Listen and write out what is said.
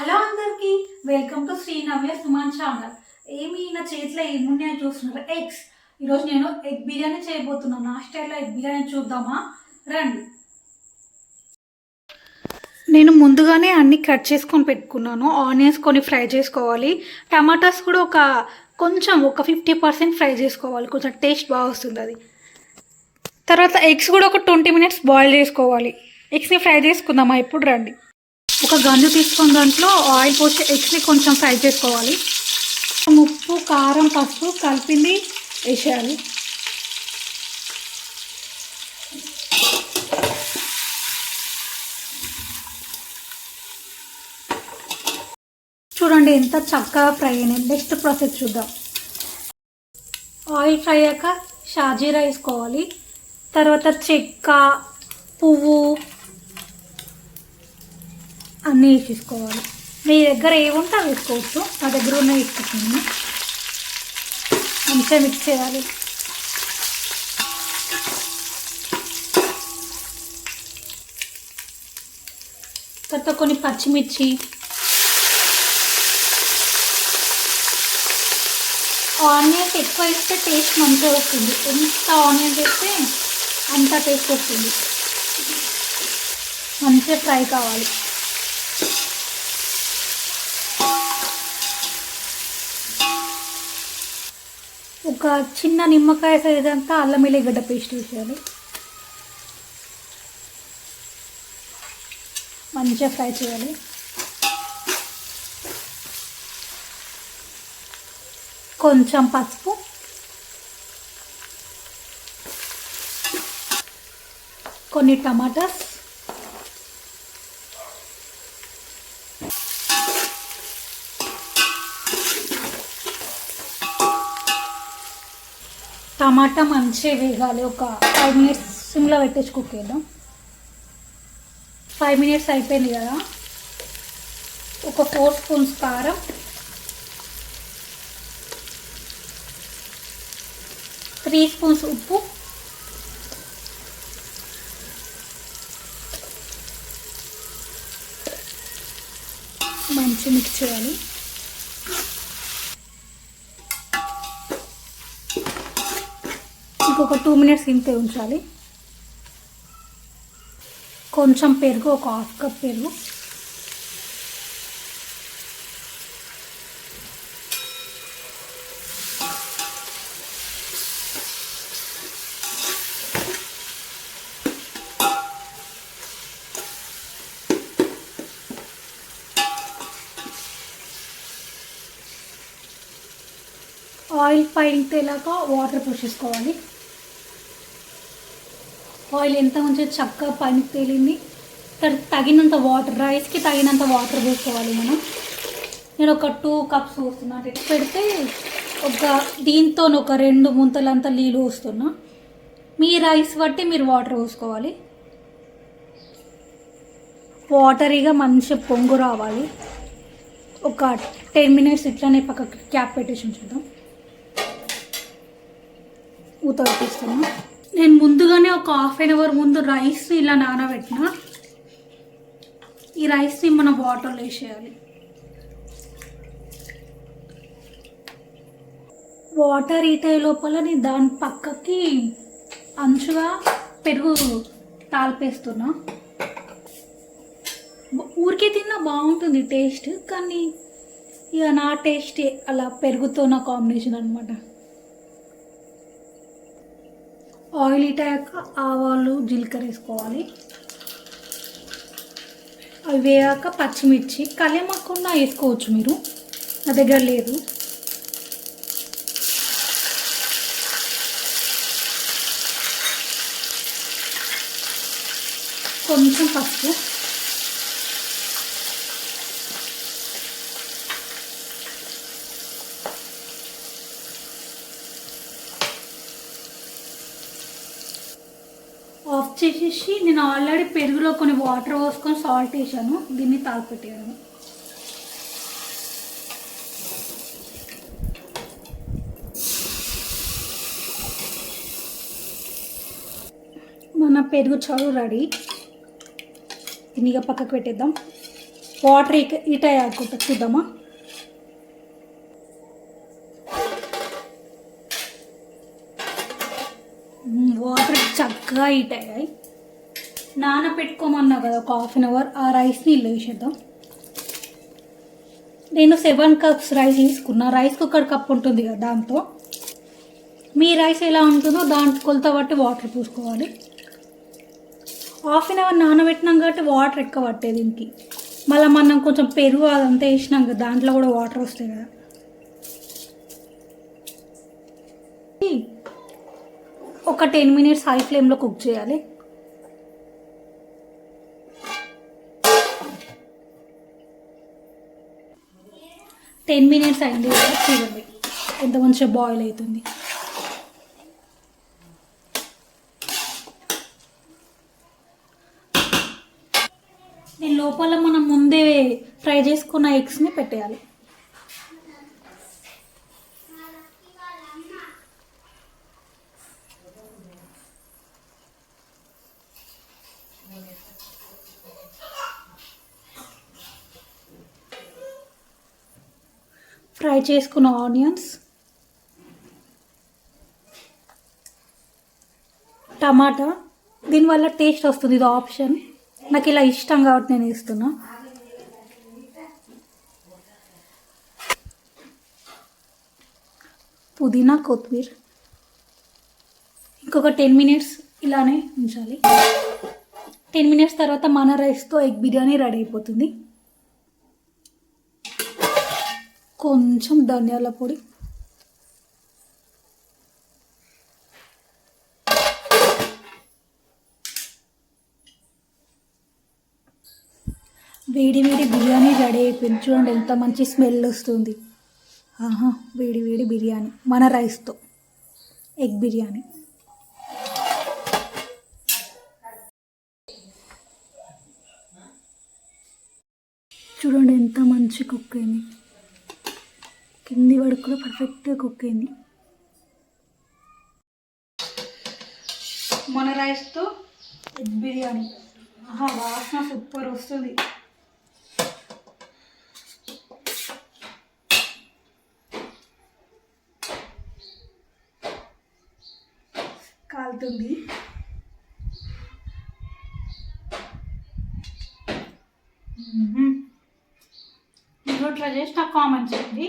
Hello అందరికి welcome to Sri Navya Suman channel. ఏమి నా చేతిలో ఏమున్నాయో చూస్తున్నారు? ఎగ్స్. ఈరోజు నేను ఎగ్ బిర్యానీ చేయబోతున్నాను. నా స్టైల్లో ఎగ్ బిర్యానీ చూద్దామా? రండి. నేను ముందుగానే అన్ని కట్ చేసుకొని పెట్టుకున్నాను. ఆనియన్స్ కొన్ని ఫ్రై చేసుకోవాలి. టమాటాస్ కూడా ఒక కొంచెం ఒక ఫిఫ్టీ పర్సెంట్ ఫ్రై చేసుకోవాలి. కొంచెం టేస్ట్ బాగా వస్తుంది అది. తర్వాత ఎగ్స్ కూడా ఒక ట్వంటీ మినిట్స్ బాయిల్ చేసుకోవాలి. ఎగ్స్ని ఫ్రై చేసుకుందామా? ఇప్పుడు రండి. ఒక గంజు తీసుకున్న దాంట్లో ఆయిల్ పోసి ఎగ్స్ని కొంచెం ఫ్రై చేసుకోవాలి. ఉప్పు కారం పసుపు కలిపింది వేసేయాలి. చూడండి ఎంత చక్కగా ఫ్రై అయినాయి. నెక్స్ట్ ప్రాసెస్ చూద్దాం. ఆయిల్ ఫ్రై అయ్యాక షాజీరా వేసుకోవాలి. తర్వాత చెక్క పువ్వు అన్నీ వేసేసుకోవాలి. మీ దగ్గర ఏముంటే అవి వేసుకోవచ్చు. నా దగ్గర ఉన్న వేసుకుంటున్నాను మంచిగా మిక్స్ చేయాలి. తర్వాత కొన్ని పచ్చిమిర్చి. ఆనియన్స్ ఎక్కువ వేస్తే టేస్ట్ మంచిగా వస్తుంది. ఎంత ఆనియన్స్ వేస్తే అంత టేస్ట్ వస్తుంది. మంచిగా ఫ్రై కావాలి. ఒక చిన్న నిమ్మకాయ సైజ్ అంతా అల్లం ఎల్లిగడ్డ పేస్ట్ వేసేయాలి. మంచిగా ఫ్రై చేయాలి. కొంచెం పసుపు. కొన్ని టమాటాస్. టమాటా మంచిగా వేగాలి. ఒక ఫైవ్ మినిట్స్ సిమ్లో పెట్టేసి కుక్ చేద్దాం. ఫైవ్ మినిట్స్ అయిపోయింది కదా. ఒక ఫోర్ స్పూన్స్ కారం. త్రీ స్పూన్స్ ఉప్పు. మంచి మిక్స్ చేయాలి. ఒక టూ మినిట్స్ ఇంతే ఉంచాలి. కొంచెం పెరుగు ఒక హాఫ్ కప్ పెరుగు. ఆయిల్ పైన తేలాక వాటర్ పోసేసుకోవాలి. ఆయిల్ ఎంత మంచిగా చక్కగా పైనకి తేలింది. తగినంత వాటర్ రైస్కి తగినంత వాటర్ పోసుకోవాలి మనం. నేను ఒక టూ కప్స్ పోస్తున్నా. అటు పెడితే ఒక దీంతో ఒక రెండు ముంతలంతా నీళ్ళు పోస్తున్నా. మీ రైస్ బట్టి మీరు వాటర్ పోసుకోవాలి. వాటరీగా మంచిగా పొంగు రావాలి. ఒక టెన్ మినిట్స్ ఇట్లానే పక్కకి క్యాప్ పెట్టేసి ఉంచుదాం. ఊత పెట్టిస్తున్నా నేను ముందుగానే ఒక హాఫ్ అన్ అవర్ ముందు రైస్ని ఇలా నానబెట్టిన ఈ రైస్ని మనం వాటర్లో వేసేయాలి. వాటర్ ఈటే లోపల నేను దాని పక్కకి అంచుగా పెరుగు తాల్పేస్తున్నా. ఊరికే తిన్నా బాగుంటుంది టేస్ట్ కానీ ఇక నా టేస్ట్ అలా పెరుగుతో నా కాంబినేషన్ అనమాట ఆయిల్ ఇటాక ఆవాలు జీలకర్ర వేసుకోవాలి. అవి వేయాక పచ్చిమిర్చి కలియమకుండా వేసుకోవచ్చు మీరు. నా దగ్గర లేదు. కొంచెం పసుపు. వచ్చేసేసి నేను ఆల్రెడీ పెరుగులో కొన్ని వాటర్ పోసుకొని సాల్ట్ వేసాను దీన్ని తాగిపెట్టాను మన పెరుగు చారు రెడీ. దీన్ని ఇక పక్కకు పెట్టేద్దాం. వాటర్ ఇక ఇట ఆకుంటా చూద్దామా? వాటర్ చక్కగా హీట్ అయ్యాయి నానబెట్టుకోమన్నా కదా ఒక హాఫ్ అన్ అవర్ ఆ రైస్ని ఇల్లు వేసేద్దాం నేను సెవెన్ కప్స్ రైస్ తీసుకున్నా. రైస్ కుక్కర్ కప్ ఉంటుంది కదా దాంతో. మీ రైస్ ఎలా ఉంటుందో దాంట్లో కొలత బట్టి వాటర్ పూసుకోవాలి. హాఫ్ అన్ అవర్ నానబెట్టినాం కాబట్టి వాటర్ ఎక్కువ పట్టే దీనికి. మళ్ళీ మనం కొంచెం పెరుగు అదంతా వేసినాం కదా దాంట్లో కూడా వాటర్ వస్తాయి కదా. ఒక టెన్ మినిట్స్ హై ఫ్లేమ్లో కుక్ చేయాలి. టెన్ మినిట్స్ అయింది చూడండి. ఎంత మంచిగా బాయిల్ అవుతుంది దీని లోపల మనం ముందే ఫ్రై చేసుకున్న ఎగ్స్ని పెట్టేయాలి. ఫ్రై చేసుకున్న ఆనియన్స్ టమాటా. దీనివల్ల టేస్ట్ వస్తుంది ఇది ఆప్షన్. నాకు ఇలా ఇష్టం కాబట్టి నేను ఇస్తున్నా. పుదీనా కొత్తిమీర. ఇంకొక టెన్ మినిట్స్ ఇలానే ఉంచాలి. టెన్ మినిట్స్ తర్వాత మన రైస్తో ఎగ్ బిర్యానీ రెడీ అయిపోతుంది. కొంచెం ధనియాల పొడి. వేడి వేడి బిర్యానీ రెడీ అయిపోయింది. చూడండి ఎంత మంచి స్మెల్ వస్తుంది. ఆహా వేడి వేడి బిర్యానీ. మన రైస్తో. ఎగ్ బిర్యానీ. చూడండి ఎంత మంచి కుక్ అయింది. కింది వరకు కూడా పర్ఫెక్ట్గా కుక్ అయింది. మన రైస్తో ఎగ్ బిర్యానీ. ఆహా వాసన సూపర్ వస్తుంది. కాలుతుంది. మీరు ట్రై చేసి నాకు కామెంట్ చేయండి